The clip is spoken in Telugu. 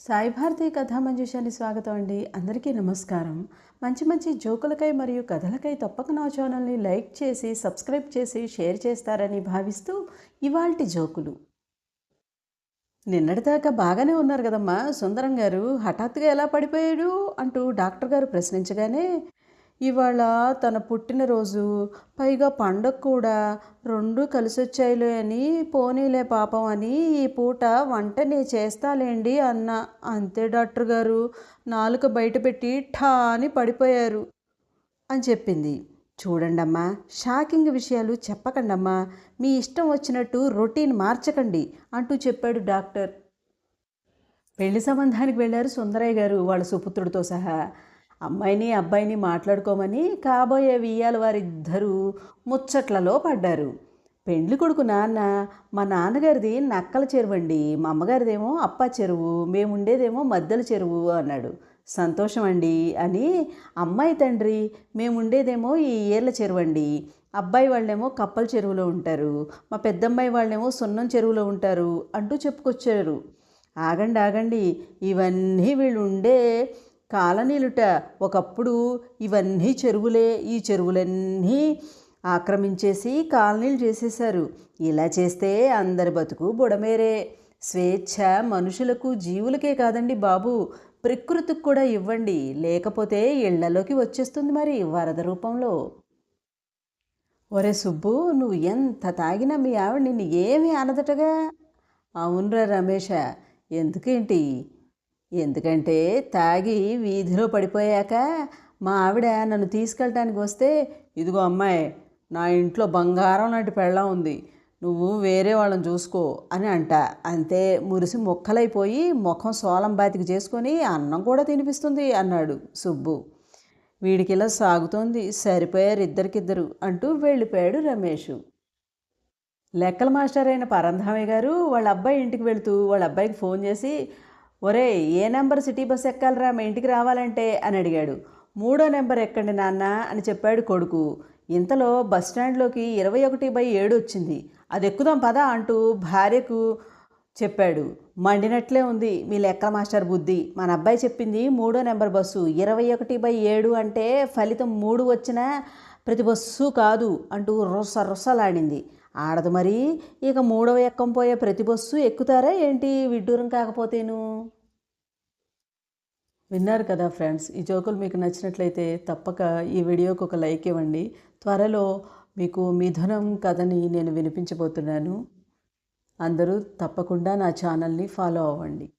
సాయి భారతి కథా స్వాగతం అండి. అందరికీ నమస్కారం. మంచి మంచి జోకులకై మరియు కథలకై తప్పక నా ఛానల్ని లైక్ చేసి సబ్స్క్రైబ్ చేసి షేర్ చేస్తారని భావిస్తూ ఇవాల్టి జోకులు. నిన్నటిదాకా బాగానే ఉన్నారు కదమ్మా సుందరం గారు. హఠాత్తుగా ఎలా పడిపోయాడు అంటూ డాక్టర్ గారు ప్రశ్నించగానే ఇవాళ తన పుట్టినరోజు పైగా పండగ కూడా. రెండు కలిసొచ్చాయిలే అని పోనీలే పాపం అని ఈ పూట వంట నే చేస్తాలేండి అన్న. అంతే డాక్టర్ గారు. నాలుక బయటపెట్టి ఠా అని పడిపోయారు. అని చెప్పింది. చూడండమ్మా షాకింగ్ విషయాలు చెప్పకండమ్మా. మీ ఇష్టం వచ్చినట్టు రొటీన్ మార్చకండి అంటూ చెప్పాడు డాక్టర్. పెళ్ళి సంబంధానికి వెళ్ళారు సుందరయ్య గారు వాళ్ళ సుపుత్రుడితో సహా. అమ్మాయిని అబ్బాయిని మాట్లాడుకోమని కాబోయే వియ్యాల వారిద్దరూ ముచ్చట్లలో పడ్డారు. పెండ్లి కొడుకు నాన్న మా నాన్నగారిది నక్కల చెరువండి మా అమ్మగారిదేమో అప్ప చెరువు మేము ఉండేదేమో మద్దెల చెరువు అన్నాడు. సంతోషం అండి అని అమ్మాయి తండ్రి మేము ఉండేదేమో ఈ ఏర్ల చెరువండి అబ్బాయి వాళ్ళేమో కప్పల చెరువులో ఉంటారు మా పెద్దమ్మాయి వాళ్ళేమో సున్నం చెరువులో ఉంటారు అంటూ చెప్పుకొచ్చారు. ఆగండి ఆగండి ఇవన్నీ వీళ్ళు ఉండే కాలనీలుట ఒకప్పుడు ఇవన్నీ చెరువులే ఈ చెరువులన్నీ ఆక్రమించేసి కాలనీలు చేసేశారు. ఇలా చేస్తే అందరి బతుకు బుడమేరే. స్వేచ్ఛ మనుషులకు జీవులకే కాదండి బాబు. ప్రకృతికి కూడా ఇవ్వండి. లేకపోతే ఇళ్ళలోకి వచ్చేస్తుంది మరి వరద రూపంలో. ఒరే సుబ్బు నువ్వు ఎంత తాగినా మీ ఆవిడ నిన్ను ఏమీ అనదటగా? అవునరా రమేష ఎందుకేంటి? ఎందుకంటే తాగి వీధిలో పడిపోయాక మా ఆవిడ నన్ను తీసుకెళ్ళటానికి వస్తే ఇదిగో అమ్మాయి నా ఇంట్లో బంగారం లాంటి పెళ్ళం ఉంది. నువ్వు వేరే వాళ్ళని చూసుకో అని అంట. అంతే మురిసి మొక్కలైపోయి ముఖం సోలం బాతికి చేసుకొని అన్నం కూడా తినిపిస్తుంది అన్నాడు సుబ్బు. వీడికి ఇలా సాగుతోంది సరిపోయారు ఇద్దరికిద్దరు అంటూ వెళ్ళిపోయాడు రమేష్. లెక్కల మాస్టర్ అయిన పరంధామయ్య గారు వాళ్ళ అబ్బాయి ఇంటికి వెళుతూ వాళ్ళ అబ్బాయికి ఫోన్ చేసి ఒరే ఏ నెంబర్ సిటీ బస్ ఎక్కాలరా? మా ఇంటికి రావాలంటే? అని అడిగాడు. మూడో నెంబర్ ఎక్కండి నాన్న అని చెప్పాడు కొడుకు. ఇంతలో బస్ స్టాండ్లోకి ఇరవై ఒకటి బై ఏడు వచ్చింది. అది ఎక్కుదాం పదా అంటూ భార్యకు చెప్పాడు. మండినట్లే ఉంది. మీ లెక్కల మాస్టర్ బుద్ధి. మన అబ్బాయి చెప్పింది మూడో నెంబర్ బస్సు. ఇరవై ఒకటి బై ఏడు అంటే ఫలితం మూడు వచ్చినా ప్రతి బస్సు కాదు అంటూ రొస రొసలాడింది. ఆడదు మరి. ఇక మూడవ ఎక్కం పోయే ప్రతి బస్సు ఎక్కుతారా ఏంటి? విడ్డూరం కాకపోతేను? విన్నారు కదా ఫ్రెండ్స్ ఈ జోకులు మీకు నచ్చినట్లయితే తప్పక ఈ వీడియోకి ఒక లైక్ ఇవ్వండి. త్వరలో మీకు మిథునం కథని నేను వినిపించబోతున్నాను. అందరూ తప్పకుండా నా ఛానల్ని ఫాలో అవ్వండి.